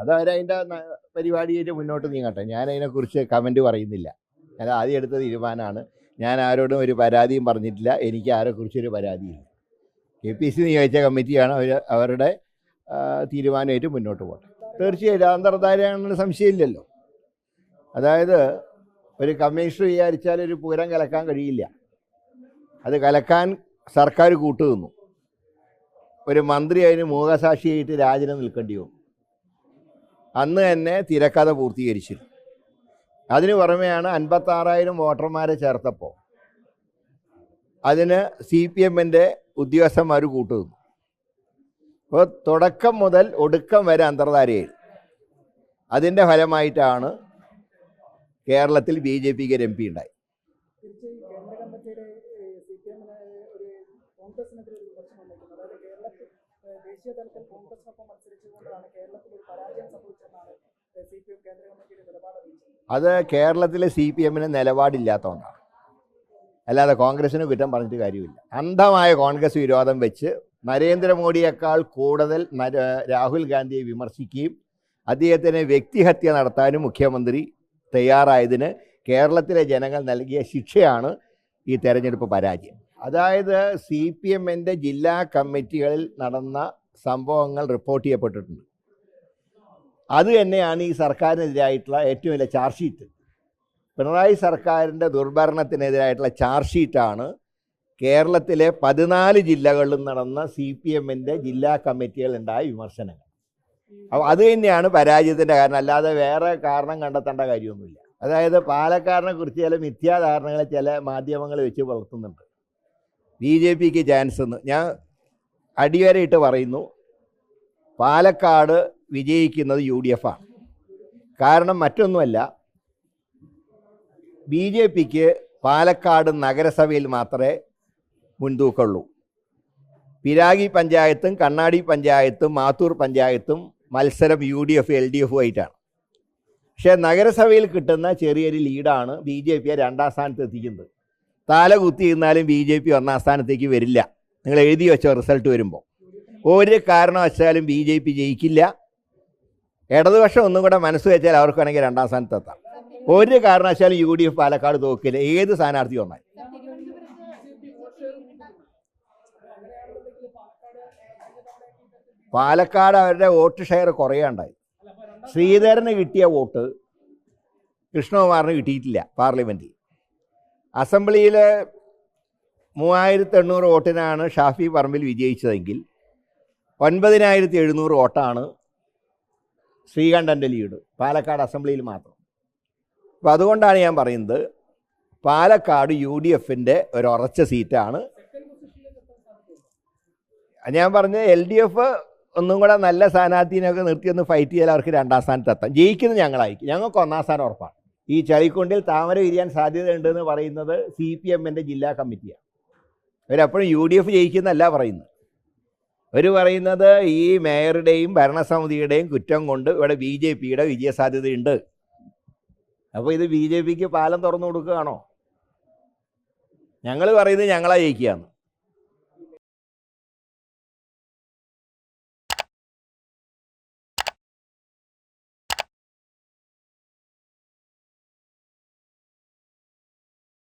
അത് അവരതിന്റെ പരിപാടിയായിട്ട് മുന്നോട്ട് നീങ്ങട്ടെ? ഞാൻ അതിനെക്കുറിച്ച് കമന്റ് പറയുന്നില്ല. ഞാൻ ആദ്യം എടുത്ത തീരുമാനമാണ്. ഞാൻ ആരോടും ഒരു പരാതിയും പറഞ്ഞിട്ടില്ല. എനിക്ക് ആരെക്കുറിച്ചൊരു പരാതിയില്ല. കെ പി സി നിയോഗിച്ച കമ്മിറ്റിയാണ് അവർ അവരുടെ തീരുമാനമായിട്ട് മുന്നോട്ട് പോകട്ടെ. തീർച്ചയായിട്ടും അന്തർധാരയാണെന്ന് സംശയമില്ലല്ലോ. അതായത് ഒരു കമ്മീഷണർ വിചാരിച്ചാൽ ഒരു പൂരം കലക്കാൻ കഴിയില്ല. അത് കലക്കാൻ സർക്കാർ കൂട്ടുനിന്നു. ഒരു മന്ത്രി അതിന് മൂകസാക്ഷിയായിട്ട് രാജന് നിൽക്കേണ്ടി വന്നു. അന്ന് തന്നെ തിരക്കഥ പൂർത്തീകരിച്ചിരുന്നു. അതിന് പുറമെയാണ് അൻപത്താറായിരം വോട്ടർമാരെ ചേർത്തപ്പോൾ. അതിന് സി പി എമ്മിന്റെ ഉദ്യോഗസ്ഥന്മാർ കൂട്ടുനിന്നു. അപ്പോൾ തുടക്കം മുതൽ ഒടുക്കം വരെ അന്തർധാരയായി അതിന്റെ ഫലമായിട്ടാണ് കേരളത്തിൽ ബി ജെ പിക്ക് ഒരു എം പി ഉണ്ടായി. ദേശീയ തലത്തിൽ കോൺഗ്രസിനൊപ്പം മത്സരിച്ചുകൊണ്ടാണ് കേരളത്തിൽ ഒരു പരാജയം സംഭവിച്ചതെന്നാണ് അത് കേരളത്തിലെ സി പി എമ്മിന് നിലപാടില്ലാത്തതുകൊണ്ടാണ്. അല്ലാതെ കോൺഗ്രസിന് കുറ്റം പറഞ്ഞിട്ട് കാര്യമില്ല. അന്ധമായ കോൺഗ്രസ് വിരോധം വെച്ച് നരേന്ദ്രമോദിയേക്കാൾ കൂടുതൽ രാഹുൽ ഗാന്ധിയെ വിമർശിക്കുകയും അദ്ദേഹത്തിന് വ്യക്തിഹത്യ നടത്താനും മുഖ്യമന്ത്രി തയ്യാറായതിന് കേരളത്തിലെ ജനങ്ങൾ നൽകിയ ശിക്ഷയാണ് ഈ തെരഞ്ഞെടുപ്പ് പരാജയം. അതായത് സി പി എമ്മിന്റെ ജില്ലാ കമ്മിറ്റികളിൽ നടന്ന സംഭവങ്ങൾ റിപ്പോർട്ട് ചെയ്യപ്പെട്ടിട്ടുണ്ട്. അത് തന്നെയാണ് ഈ സർക്കാരിനെതിരായിട്ടുള്ള ഏറ്റവും വലിയ ചാർജ് ഷീറ്റ് പിണറായി സർക്കാരിന്റെ ദുർഭരണത്തിനെതിരായിട്ടുള്ള ചാർജ് ഷീറ്റാണ് കേരളത്തിലെ പതിനാല് ജില്ലകളിലും നടന്ന സി പി എമ്മിന്റെ ജില്ലാ കമ്മിറ്റികളുണ്ടായ വിമർശനങ്ങൾ. അപ്പോൾ അത് തന്നെയാണ് പരാജയത്തിന്റെ കാരണം. അല്ലാതെ വേറെ കാരണം കണ്ടെത്തേണ്ട കാര്യമൊന്നുമില്ല. അതായത് പാലക്കാരനെ കുറിച്ച് ചില മിഥ്യാധാരണകളെ ചില മാധ്യമങ്ങൾ വെച്ച് വളർത്തുന്നുണ്ട് ബി ജെ പിക്ക് ചാൻസ് എന്ന്. ഞാൻ അടിവരയിട്ട് പറയുന്നു പാലക്കാട് വിജയിക്കുന്നത് യു ഡി എഫ് ആണ്. കാരണം മറ്റൊന്നുമല്ല ബി ജെ പിക്ക് പാലക്കാട് നഗരസഭയിൽ മാത്രമേ മുൻതൂക്കമുള്ളൂ. പിരാഗി പഞ്ചായത്തും കണ്ണാടി പഞ്ചായത്തും മാത്തൂർ പഞ്ചായത്തും മത്സരം U D F L D എഫും ആയിട്ടാണ്. പക്ഷേ നഗരസഭയിൽ കിട്ടുന്ന ചെറിയൊരു ലീഡാണ് ബി ജെ പിയെ രണ്ടാം സ്ഥാനത്ത് എത്തിക്കുന്നത്. തല കുത്തി ഇരുന്നാലും ബി ജെ പി ഒന്നാം സ്ഥാനത്തേക്ക് വരില്ല. നിങ്ങൾ എഴുതി വെച്ചോ റിസൾട്ട് വരുമ്പോൾ ഒരു കാരണവശാലും ബി ജെ പി ജയിക്കില്ല. ഇടതുപക്ഷം ഒന്നും കൂടെ മനസ്സ് വെച്ചാൽ അവർക്ക് വേണമെങ്കിൽ രണ്ടാം സ്ഥാനത്ത് എത്താം ഒരു കാരണവശാലും യു ഡി എഫ് പാലക്കാട് തോക്കില്ല. ഏത് സ്ഥാനാർത്ഥി വന്നാൽ പാലക്കാട് അവരുടെ വോട്ട് ഷെയർ കുറയാണ്ടായി. ശ്രീധരന് കിട്ടിയ വോട്ട് കൃഷ്ണകുമാറിന് കിട്ടിയിട്ടില്ല പാർലമെന്റിൽ അസംബ്ലിയിൽ മൂവായിരത്തി എണ്ണൂറ് വോട്ടിനാണ് ഷാഫി പറമ്പിൽ വിജയിച്ചതെങ്കിൽ ഒൻപതിനായിരത്തി എഴുന്നൂറ് വോട്ടാണ് ശ്രീകണ്ഠന്റെ ലീഡ് പാലക്കാട് അസംബ്ലിയിൽ മാത്രം. അപ്പോൾ അതുകൊണ്ടാണ് ഞാൻ പറയുന്നത് പാലക്കാട് യു ഡി എഫിന്റെ ഒരു ഉറച്ച സീറ്റാണ്. ഞാൻ പറഞ്ഞ എൽ ഡി എഫ് ഒന്നും കൂടെ നല്ല സ്ഥാനാർത്ഥിനെയൊക്കെ നിർത്തിയൊന്ന് ഫൈറ്റ് ചെയ്താൽ അവർക്ക് രണ്ടാം സ്ഥാനത്ത് എത്താം. ജയിക്കുന്നത് ഞങ്ങളായിരിക്കും. ഞങ്ങൾക്ക് ഒന്നാം സ്ഥാനം ഉറപ്പാണ്. ഈ ചളിക്കുണ്ടിൽ താമര വിരിയാൻ സാധ്യതയുണ്ടെന്ന് പറയുന്നത് സി പി എമ്മിന്റെ ജില്ലാ കമ്മിറ്റിയാണ്. അവരപ്പോഴും യു ഡി എഫ് ജയിക്കുന്നല്ല പറയുന്നത്. അവർ പറയുന്നത് ഈ മേയറുടെയും ഭരണസമിതിയുടെയും കുറ്റം കൊണ്ട് ഇവിടെ ബി ജെ പിയുടെ വിജയസാധ്യതയുണ്ട്. അപ്പോൾ ഇത് ബി ജെ പിക്ക് പാലം തുറന്നു കൊടുക്കുകയാണോ? ഞങ്ങൾ പറയുന്നത് ഞങ്ങളാ ജയിക്കുകയാണ്